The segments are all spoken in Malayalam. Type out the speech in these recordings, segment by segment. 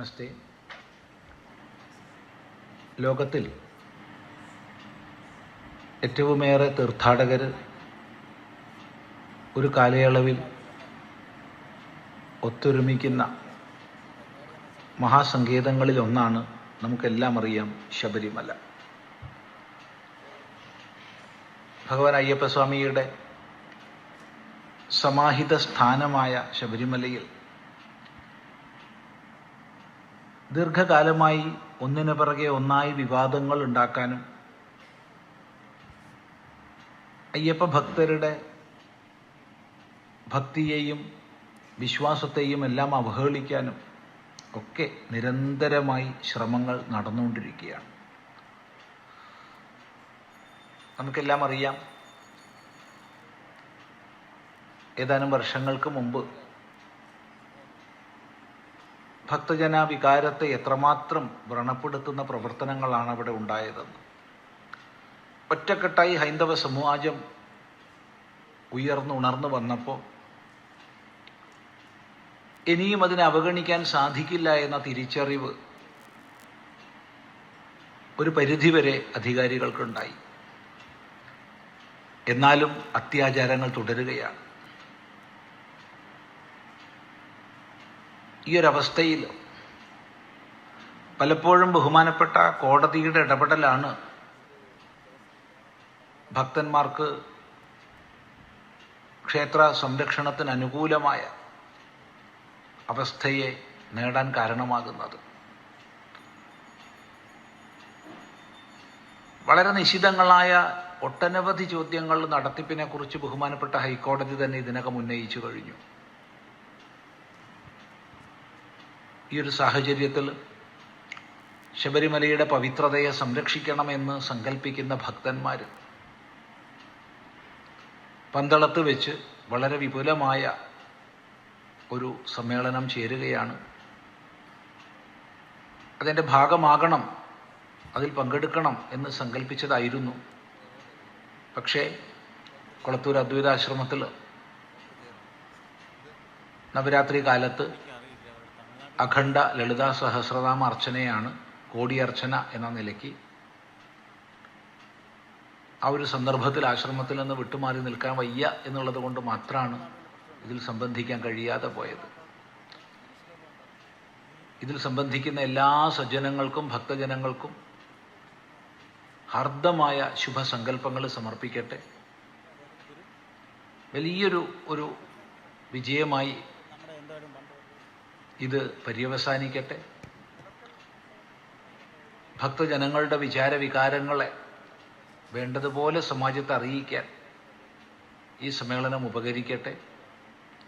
നമസ്തേ. ലോകത്തിൽ ഏറ്റവുമേറെ തീർത്ഥാടകർ ഒരു കാലയളവിൽ ഒത്തൊരുമിക്കുന്ന മഹാസങ്കേതങ്ങളിൽ ഒന്നാണ് നമുക്കെല്ലാം അറിയാം ശബരിമല. ഭഗവാൻ അയ്യപ്പസ്വാമിയുടെ സമാഹിത സ്ഥാനമായ ശബരിമലയിൽ ദീർഘകാലമായി ഒന്നിനു പിറകെ ഒന്നായി വിവാദങ്ങൾ ഉണ്ടാക്കാനും അയ്യപ്പ ഭക്തരുടെ ഭക്തിയെയും വിശ്വാസത്തെയും എല്ലാം അവഹേളിക്കാനും ഒക്കെ നിരന്തരമായി ശ്രമങ്ങൾ നടന്നുകൊണ്ടിരിക്കുകയാണ്. നമുക്കെല്ലാം അറിയാം. ഏതാനും വർഷങ്ങൾക്ക് മുമ്പ് ഭക്തജന വികാരത്തെ എത്രമാത്രം വ്രണപ്പെടുത്തുന്ന പ്രവർത്തനങ്ങളാണ് അവിടെ ഉണ്ടായതെന്ന്. ഒറ്റക്കെട്ടായി ഹൈന്ദവ സമാജം ഉയർന്നുണർന്നു വന്നപ്പോൾ ഇനിയും അതിനെ അവഗണിക്കാൻ സാധിക്കില്ല എന്ന തിരിച്ചറിവ് ഒരു പരിധിവരെ അധികാരികൾക്കുണ്ടായി. എന്നാലും അത്യാചാരങ്ങൾ തുടരുകയാണ്. ഈ ഒരവസ്ഥയിൽ പലപ്പോഴും ബഹുമാനപ്പെട്ട കോടതിയുടെ ഇടപെടലാണ് ഭക്തന്മാർക്ക് ക്ഷേത്ര സംരക്ഷണത്തിന് അനുകൂലമായ അവസ്ഥയെ നേടാൻ കാരണമാകുന്നത്. വളരെ നിശിതങ്ങളായ ഒട്ടനവധി ചോദ്യങ്ങൾ നടത്തിപ്പിനെക്കുറിച്ച് ബഹുമാനപ്പെട്ട ഹൈക്കോടതി തന്നെ ഇതിനകം ഉന്നയിച്ചു കഴിഞ്ഞു. ഈ ഒരു സാഹചര്യത്തിൽ ശബരിമലയുടെ പവിത്രതയെ സംരക്ഷിക്കണമെന്ന് സങ്കല്പിക്കുന്ന ഭക്തന്മാർ പന്തളത്ത് വെച്ച് വളരെ വിപുലമായ ഒരു സമ്മേളനം ചേരുകയാണ്. അതിന്റെ ഭാഗമാകണം അതിൽ പങ്കെടുക്കണം എന്ന് സങ്കല്പിച്ചതായിരുന്നു പക്ഷേ കൊളത്തൂർ അദ്വൈതാശ്രമത്തിൽ നവരാത്രി കാലത്ത് അഖണ്ഡ ലളിതാ സഹസ്രനാമ അർച്ചനയാണ് കോടിയർച്ചന എന്ന നിലയ്ക്ക് ആ ഒരു സന്ദർഭത്തിൽ ആശ്രമത്തിൽ നിന്ന് വിട്ടുമാറി നിൽക്കാൻ വയ്യ എന്നുള്ളത് കൊണ്ട് മാത്രമാണ് ഇതിൽ സംബന്ധിക്കാൻ കഴിയാതെ പോയത്. ഇതിൽ സംബന്ധിക്കുന്ന എല്ലാ സജ്ജനങ്ങൾക്കും ഭക്തജനങ്ങൾക്കും ഹർദ്ദമായ ശുഭസങ്കല്പങ്ങൾ സമർപ്പിക്കട്ടെ. വലിയൊരു ഒരു വിജയമായി ഇത് പര്യവസാനിക്കട്ടെ. ഭക്തജനങ്ങളുടെ വിചാരവികാരങ്ങളെ വേണ്ടതുപോലെ സമാജത്തെ അറിയിക്കാൻ ഈ സമ്മേളനം ഉപകരിക്കട്ടെ.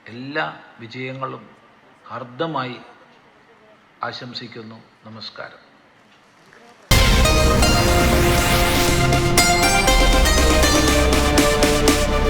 എല്ലാ വിജയങ്ങളും ഹർദ്ദമായി ആശംസിക്കുന്നു. നമസ്കാരം.